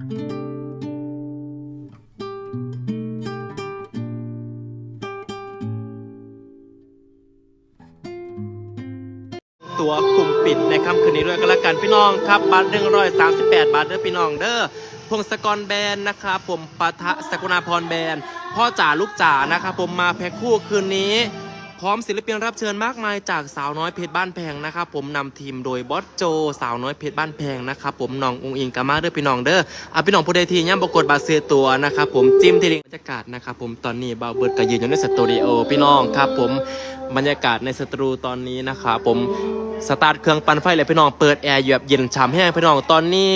ตัวกลุ่มปิดในค่ำคืนนี้ด้วยก็แล้วกันพี่น้องครับบัตรหนึ่งร้อยสามสิบแปดบาทเด้อพี่น้องเด้อพงศกรแบรนด์นะครับผมปะทะสกุณาพรแบรนด์พ่อจ๋าลูกจ๋านะครับผมมาแพ็คคู่คืนนี้ พร้อมศิลปินรับเชิญมากมายจากสาวน้อยเพชรบ้านแพงนะครับผมนำทีมโดยบอสโจ สาวน้อยเพชรบ้านแพงนะครับผมน้ององอิงกามาเด้อพี่น้องเด้ออะพี่น้องผู้ใดทีย่ำปรากฏบาเซตัวนะครับผมจิ้มที่ลิงบรรยากาศนะครับผมตอนนี้บาวเบิร์ดก็ยืนอยู่ในสตูดิโอพี่น้องครับผมบรรยากาศในสตูตอนนี้นะครับผมสตาร์ทเครื่องปั่นไฟเลยพี่น้องเปิดแอร์แบบเย็นฉ่ำแห้งพี่น้องตอนนี้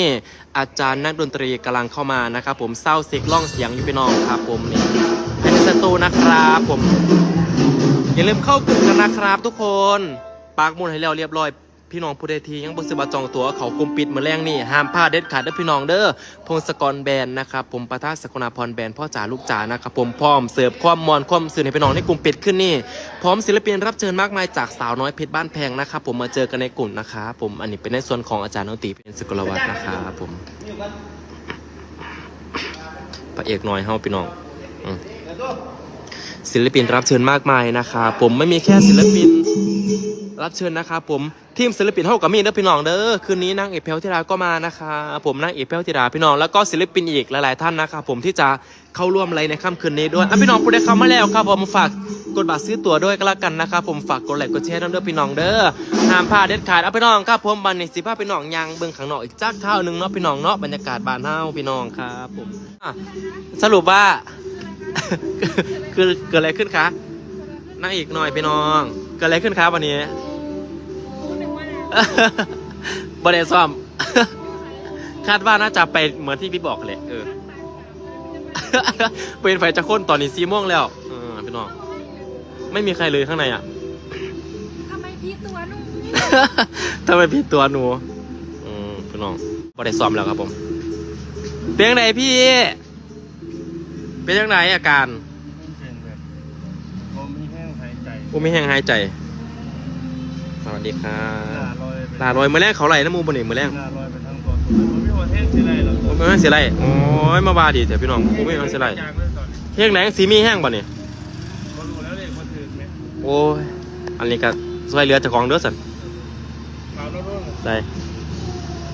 อาจารย์นักดนตรีกำลังเข้ามานะครับผมเศร้าเซ็กล่องเสียงอยู่พี่น้องครับผมนี่ในสตูนะครับผม อย่าลืมเข้ากลุ่มกันนะครับทุกคนปากมุนให้แล้วเรียบร้อย พี่น้องผู้ใดทียังบ่ซื้อบัตรจองตั๋วเขากลุ่มปิดเมื่อแรงนี่ห้ามพลาดเด็ดขาดเด้อพี่น้องเด้อพงศกรแบนนะครับผมประทาสกุณาพรแบนพ่อจ๋าลูกจ๋านะครับผมพร้อมเสิร์ฟความมอนความสื่อให้พี่น้องในกลุ่มปิดขึ้นนี่พร้อมศิลปินรับเชิญมากมายจากสาวน้อยเพชรบ้านแพงนะครับผมมาเจอกันในกลุ่มนะครับผมอันนี้เป็นในส่วนของอาจารย์นนตรีเป็นสกุลวัฒน์นะครับผมพระเอกน้อยเฮาพี่น้องอืม ศิลปินรับเชิญมากมายนะครับผมไม่มีแค่ศิลปินรับเชิญนะครับผมทีมศิลปินเท่ากับมีเด้อพี่น้องเด้อคืนนี้นางเอกแพลวธิดาก็มานะคะผมนางเอกแพลวธิดาพี่น้องแล้วก็ศิลปินอีกหลาย ๆ ท่านนะครับผมที่จะเข้าร่วมอะไรในค่ำคืนนี้ด้วยอะพี่น้องผู้ใดเข้ามาแล้วครับผมฝากกดบัตรซื้อตั๋วด้วยก็แล้วกันนะครับผมฝากกดไลค์กดแชร์ด้วยเด้อพี่น้องเด้อห้ามพลาดเด็ดขาดเอาพี่น้องครับผมบันนี้สิพาพี่น้องยังเบิ่งข้างนอกอีกจักข้าวหนึงเนาะพี่น้องเนาะบรรยากาศบานเฮาพี่น้องครับผมสรุปว่า คือเกิดอะไรขึ้นคะนั่งอีกหน่อยพี่น้อง เกิดอะไรขึ้นครับวันนี้บริซ้อม คาดว่าน่าจะไปเหมือนที่พี่บอกแหละเออเป็นไฟจะค้นตอนนี้ซีม่วงแล้วเออพี่น้อง ไม่มีใครเลยข้างในอะทำไมพี่ตัวหนุ่มทำไมพี่ตัวหนูอืมพี่น้องบริซ้อมแล้วครับผม เป็นยังไงพี่ เป็นยังไงอาการ เป็นแบบผมมีแห้งหายใจ กูไม่แห้งหายใจ สวัสดีครัหน้าบลอยไปลาลอยมือแรกเขาไหลน้ำมูบนนี่มือแรกหน้าลอยไปทั้งตัวผมไม่ว่าแห้งสิไรหรอกผมไม่แห้งเสียไรโอ้ยมาบาดีเถอะพี่น้องผมไม่แห้งเสียไรยางเลยตอนนี้แห้งแหลงสีมีแห้งบ่นี่เขารู้แล้วเลยว่าถือไหมโอ้ย อันนี้ก็ช่วยเหลือเจ้าของเด้อสันเราโน่นได้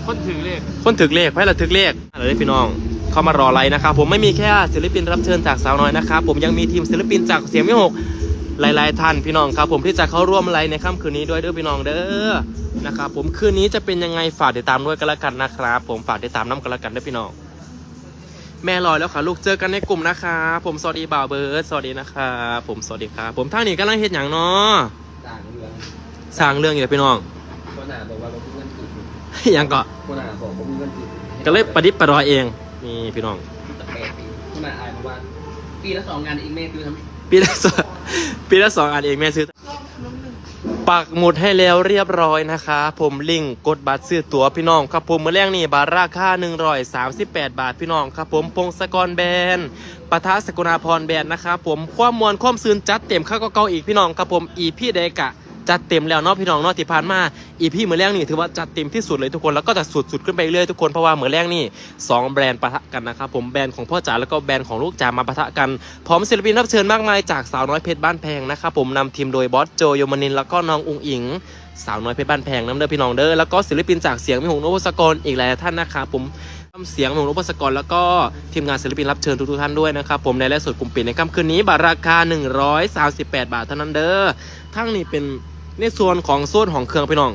คนถือเลข คนถึกเลขไพ่ละถึกเลขเลยพี่น้อง เข้ามารออะไรนะครับ ผมไม่มีแค่ศิลปินรับเชิญจากสาวน้อยนะครับ ผมยังมีทีมศิลปินจากเสียงไม่หก หลายๆท่านพี่น้องครับ ผมที่จะเข้าร่วมอะไรในค่ำคืนนี้ด้วยเด้อพี่น้องเด้อนะครับผมคืนนี้จะเป็นยังไงฝากติดตามด้วยกันละกันนะครับ ผมฝากติดตามน้ำกันละกันเด้อพี่น้อง แม่ลอยแล้วค่ะลูกเจอกันในกลุ่มนะคะผมสวัสดีบ่าวเบิร์ดสวัสดีนะคะผมสวัสดีครับผมท่างนี้กำลังเฮ็ดอย่างเนาะต่างเรื่องสร้างเรื่องอยู่เลยพี่น้องคนหนาบอกว่าเรามีเงินถืออย่างก็คนหนาบอกว่ามีเงินถือก็เลยประดิษฐ์ประดอยเองนี่พี่น้องตั้งแต่แปดปีคนหนาอายบอกว่าปีละสองงานอีกเมย์คือทำ ปีละสองปีละสองอันเองแม่ซื้อ ปักหมุดให้แล้วเรียบร้อยนะคะ ผมลิงก์กดบัตรซื้อตั๋วพี่น้องครับผมเมื่อแรกนี่บาทราคา138 บาทพี่น้องครับผมพงศกรแบรนด์ปะทะสกุณาพรแบรนด์นะครับผมความมวลความซืนจัดเต็มข้าวก็เก่าอีกพี่น้องครับผมอีพี่เดกะ จัดเต็มแล้วเนาะพี่น้องเนาะที่ผ่านมาอีพี่เหมือนแรกนี่ถือว่าจัดเต็มที่สุดเลยทุกคนแล้วก็จะสุดสุดขึ้นไปเรื่อยทุกคนเพราะว่าเหมือนแรกนี่สองแบรนด์ปะทะกันนะครับผมแบรนด์ของพ่อจ๋าแล้วก็แบรนด์ของลูกจ๋ามาปะทะกันพร้อมศิลปินรับเชิญมากมายจากสาวน้อยเพชรบ้านแพงนะครับผมนำทีมโดยบอสโจโยมานินแล้วก็น้องอุงอิงสาวน้อยเพชรบ้านแพงน้ำเด้อพี่น้องเด้อแล้วก็ศิลปินจากเสียงมิหงโนวสกรอีกหลายท่านนะครับผมทำเสียงมิหงโนวสกรแล้วก็ทีมงานศิลปินรับเชิญทุกๆท่านด้วยนะครับผมในไลฟ์สดกลุ่มปิดในค่ำคืนนี้บัตรราคา 138 บาทเท่านั้นเด้อทั้งนี้เป็น ในส่วนของโซนของเครื่องพี่น้อง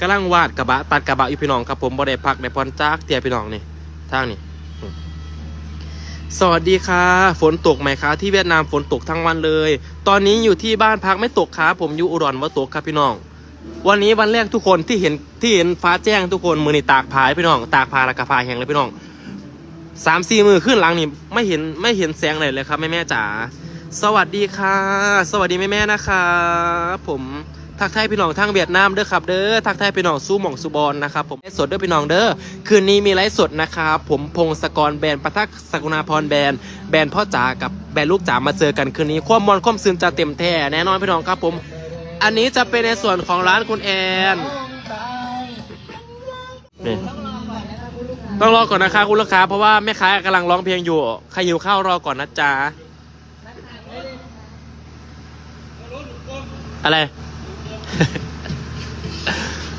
กำลังวาดกระบะตัดกระบะอยู่พี่น้องครับผมบ่ได้พักได้พรจากเตียพี่น้องนี่ทางนี้อืมสวัสดีค่ะฝนตกไหมคะที่เวียดนามฝนตกทั้งวันเลย ตอนนี้อยู่ที่บ้านพักไม่ตกครับผมอยู่อุดรว่าตกครับพี่น้อง วันนี้วันแรกทุกคนที่เห็นที่เห็นฟ้าแจ้งทุกคนมือนี่ตากผาให้พี่น้อง ตากผาแล้วก็ผ้าแห้งเลยพี่น้องสามสี่มือขึ้นหลังนี่ไม่เห็นไม่เห็นแสงเลยเลยครับแม่แม่จ๋าสวัสดีค่ะ สวัสดีแม่แม่นะคะผม ทักทายพี่น้องทางเวียดนามเด้อครับเด้อทักทายพี่น้องสู้หม่องสุบอลนะครับผมไลฟ์สดเด้อพี่น้องเด้อคืนนี้มีไลฟ์สดนะครับผมพงศกรแบรนด์ปะทักสกุณาพรแบรนด์แบรนด์พ่อจ๋ากับแบรนด์ลูกจ๋ามาเจอกันคืนนี้ความมอนความซึมจะเต็มแท้แน่นอนพี่น้องครับผม อันนี้จะเป็นในส่วนของร้านคุณแอนนี่ต้องรอก่อนนะคะคุณลูกค้าเพราะว่าแม่ค้ากำลังร้องเพลงอยู่ใครหิวข้าวรอก่อนนะจ๊ะอะไร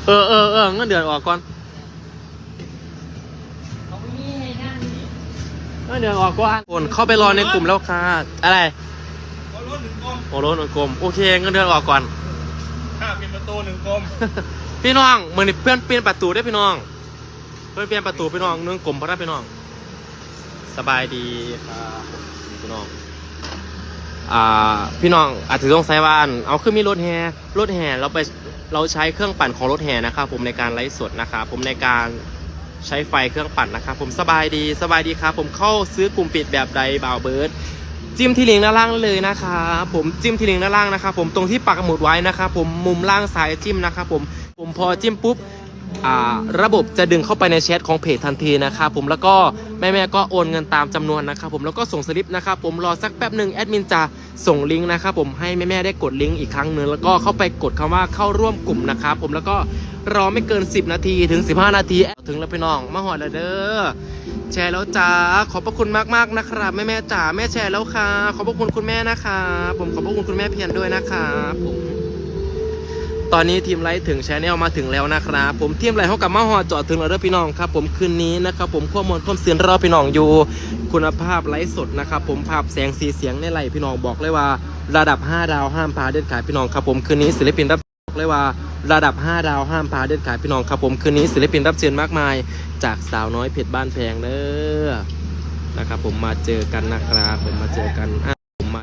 เออเออเอองั้นเดือนออกก่อนงั้นเดือนออกก่อนคนเข้าไปรอในกลุ่มแล้วค่ะ อะไรโอ้รถหนึ่งกลมโอเคงั้นเดือนออกก่อนห้าเป็นประตูหนึ่งกลมพี่น้องมือนี่เพื่อนเปลี่ยนประตูได้พี่น้อง เพื่อนเปลี่ยนประตูพี่น้องเนื่องกลมเพราะได้พี่น้อง สบายดีครับพี่น้องอ่า พี่น้องอาจจะต้องใช้ว่าอันเอาขึ้นมีรถแห่รถแห่เราไปเราใช้เครื่องปั่นของรถแห่นะครับผมในการไลฟ์สดนะครับผมในการใช้ไฟเครื่องปั่นนะครับผมสบายดีสบายดีครับ ผมเข้าซื้อกลุ่มปิดแบบใดบ่าวเบิร์ดจิ้มที่ลิงก์ด้านล่างเลยนะครับผมจิ้มที่ลิงก์ด้านล่างนะครับผมตรงที่ปักหมุดไว้นะครับผมมุมล่างซ้ายจิ้มนะครับผมผมพอจิ้มปุ๊บ ระบบจะดึงเข้าไปในแชทของเพจทันทีนะครับผมแล้วก็แม่ๆก็โอนเงินตามจำนวนนะครับผมแล้วก็ส่งสลิปนะครับผมรอสักแป๊บหนึ่งแอดมินจะส่งลิงก์นะครับผมให้แม่ๆได้กดลิงก์อีกครั้งหนึ่งแล้วก็เข้าไปกดคำว่าเข้าร่วมกลุ่มนะครับผมแล้วก็รอไม่เกิน 10 นาทีถึง 15 นาที ถึงแล้วพี่น้องมาหอดแล้วเด้อแชร์แล้วจ้าขอบพระคุณมากๆนะครับแม่แม่จ๋าแม่แชร์แล้วค่ะ ขอบพระคุณคุณแม่นะคะผมขอบพระคุณคุณแม่เพียรด้วยนะครับผม ตอนนี้ทีมไลท์ถึงแชนแนลมาถึงแล้วนะครับ ผมทีมไลท์เขากับมาหอจอดถึงแล้วเด้อพี่น้องครับ ผมคืนนี้นะครับผมข้อมูลข้อมเสียนรอพี่น้องอยู่ คุณภาพไลฟ์สดนะครับผมภาพแสงสีเสียงในไลฟ์พี่น้องบอกเลยว่า ระดับ 5 ดาวห้ามพาเด็ดขาดพี่น้องครับผมคืนนี้ศิลปินรับบอกเลยว่าระดับ 5 ดาวห้ามพาเด็ดขาดพี่น้องครับผมคืนนี้ศิลปินรับเชิญมากมาย จากสาวน้อยเพชรบ้านแพงเด้อนะครับผมมาเจอกันนะครับผมมาเจอกันอะผมมา